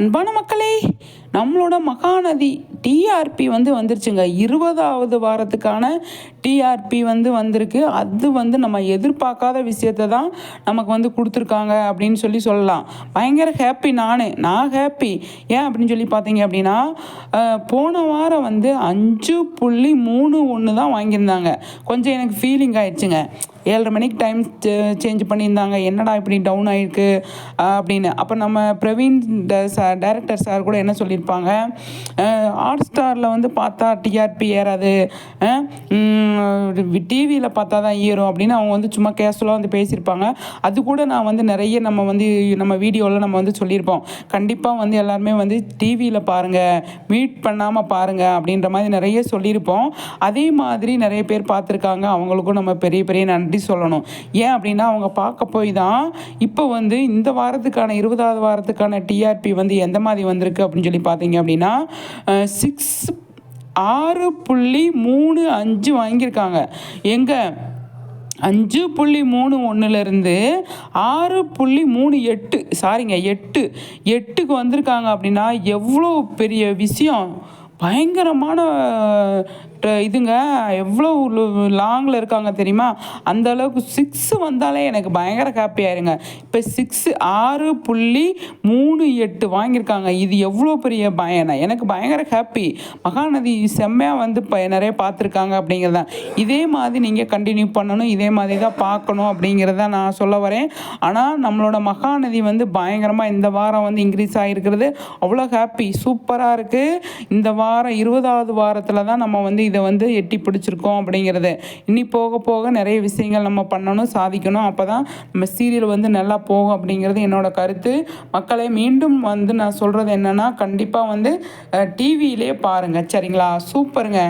அன்பான மக்களே நம்மளோட மகாநதி டிஆர்பி வந்து வந்துருச்சுங்க. இருபதாவது வாரத்துக்கான டிஆர்பி வந்து வந்திருக்கு. அது வந்து நம்ம எதிர்பார்க்காத விஷயத்த தான் நமக்கு வந்து கொடுத்துருக்காங்க அப்படின்னு சொல்லி சொல்லலாம். பயங்கர ஹாப்பி நான். நான் ஹாப்பி ஏன் அப்படின்னு சொல்லி பார்த்தீங்க அப்படின்னா போன வாரம் வந்து அஞ்சு புள்ளி மூணு ஒன்று தான் வாங்கியிருந்தாங்க. கொஞ்சம் எனக்கு ஃபீலிங் ஆயிடுச்சுங்க. ஏழரை மணிக்கு டைம் சேஞ்ச் பண்ணியிருந்தாங்க. என்னடா இப்படி டவுன் ஆகிருக்கு அப்படின்னு. அப்போ நம்ம பிரவீன் சார் டைரக்டர் சார் கூட என்ன சொல்லியிருப்பாங்க? ஹாட் ஸ்டாரில் வந்து பார்த்தா டிஆர்பி ஏறாது. டிவியில் பார்த்தா தான் ஏறும் அப்படின்னு அவங்க வந்து சும்மா கேஷுவலாக வந்து பேசியிருப்பாங்க. அது கூட நான் வந்து நிறைய நம்ம வந்து நம்ம வீடியோவில் நம்ம வந்து சொல்லியிருப்போம். கண்டிப்பாக வந்து எல்லாருமே வந்து டிவியில் பாருங்கள் மீட் பண்ணாமல் பாருங்கள் அப்படின்ற மாதிரி நிறைய சொல்லியிருப்போம். அதே மாதிரி நிறைய பேர் பார்த்துருக்காங்க. அவங்களுக்கும் நம்ம பெரிய பெரிய நன்றி சொல்லணும். ஏன் அப்படின்னா அவங்க பார்க்க போய் தான் இப்போ வந்து இந்த வாரத்துக்கான இருபதாவது வாரத்துக்கான டிஆர்பி வந்து எந்த மாதிரி வந்திருக்கு அப்படின்னு சொல்லி பார்த்தீங்க அப்படின்னா சிக்ஸ் ஆறு புள்ளி மூணு அஞ்சு வாங்கியிருக்காங்க. எங்கே? அஞ்சு புள்ளி மூணு ஒன்றுலேருந்து ஆறு புள்ளி மூணு எட்டு சாரிங்க எட்டு. எட்டுக்கு வந்திருக்காங்க அப்படின்னா எவ்வளோ பெரிய விஷயம்? பயங்கரமான இதுங்க. எவ்வளோ லாங்கில் இருக்காங்க தெரியுமா? அந்த அளவுக்கு சிக்ஸு வந்தாலே எனக்கு பயங்கர ஹாப்பி ஆயிருங்க. இப்போ சிக்ஸு ஆறு புள்ளி மூணு எட்டு வாங்கியிருக்காங்க. இது எவ்வளோ பெரிய பயணம் எனக்கு பயங்கர ஹாப்பி மகாநதி செம்மையாக வந்து இப்போ நிறைய பார்த்துருக்காங்க அப்படிங்கிறத. இதே மாதிரி நீங்கள் கண்டினியூ பண்ணணும். இதே மாதிரி தான் பார்க்கணும் அப்படிங்கிறத நான் சொல்ல வரேன். ஆனால் நம்மளோட மகாநதி வந்து பயங்கரமாக இந்த வாரம் வந்து இன்க்ரீஸ் ஆகிருக்கிறது அவ்வளோ ஹாப்பி சூப்பராக இருக்குது இந்த வாரம் வாரம் இருபதாவது வாரத்தில் தான் நம்ம வந்து இதை வந்து எட்டி பிடிச்சிருக்கோம் அப்படிங்கிறது. இனி போக போக நிறைய விஷயங்கள் நம்ம பண்ணணும் சாதிக்கணும். அப்போ தான் நம்ம சீரியல் வந்து நல்லா போகும் அப்படிங்கிறது என்னோடய கருத்து. மக்களை மீண்டும் வந்து நான் சொல்கிறது என்னென்னா கண்டிப்பாக வந்து டிவியிலே பாருங்கள் சரிங்களா? சூப்பருங்க.